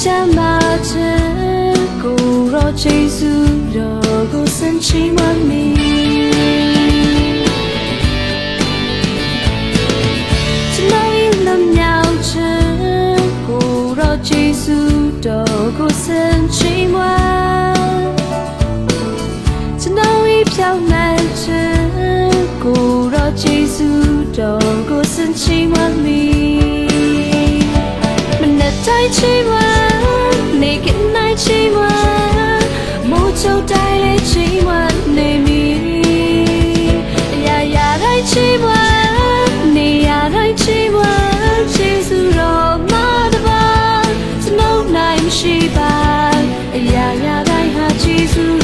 ခြင်းကိုရောချေစုတော်ကိုစင်ချီမမီကျွန်တော်ရဲ့လမ်းမြောက်ခြင်းကိုရောချေစုတော်ကိုစင်ချီမကျွန်တော်ရဲ့ဖြောင်းမှန်ခြင်းကိုရောချေစုတော်ကိုစင်ချီမမီမ နဲ့တိုင်းချီမနေကနိုင်ချီမမိုးချုံတိုင်းလေးချီမနေမီအရာရာတိုင်းချီမနေရာတိုင်းချီမချီစုတော်မတပါစနှုတ်နိုင်မရှိပါအရာရာတိုင်းဟာချီစု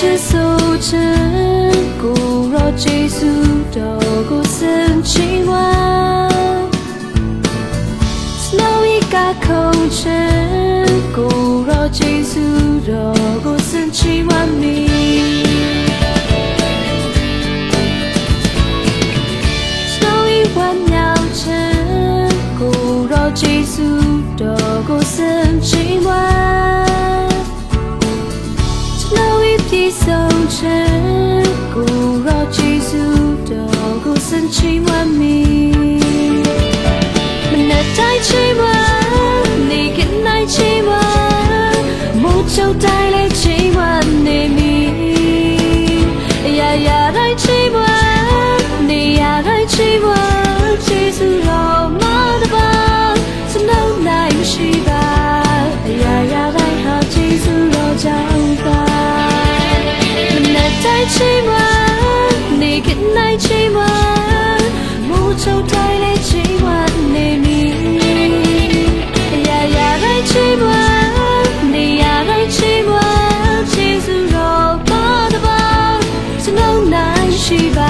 တော်ရဲ့ချစ်ဆိုချင်ကိုရောဂျေစုတော်ကိုစင်ချီဝါကျွန်တော်ရဲ့ကခုံချင်ကိုရောဂျေစုတော်ကိုစင်ချီဝါမီကျွန်တော် ဆုံးချက်ကိုတော့ကျေးဇူးတော်ကိုစင်ချိန်ဝမ်းမီမနေ့တိုင်းချိန်မှာနေကနိုင်ချိန်မှာမို့ချုပ်တိုင်းလေးချိန်မှာနေမီရရတိုင်းချိန်မှာနေရတိုင်းချိန်မှာ ချိန်မှာမိုးချုပ်တိုင်းလေးချိန်မှာနေမီအရာရာတိုင်းချိန်မှာနေရာတိုင်းချိန်မှာချီးစုတော့ပါတပါစနုံနိုင်ရှိပါ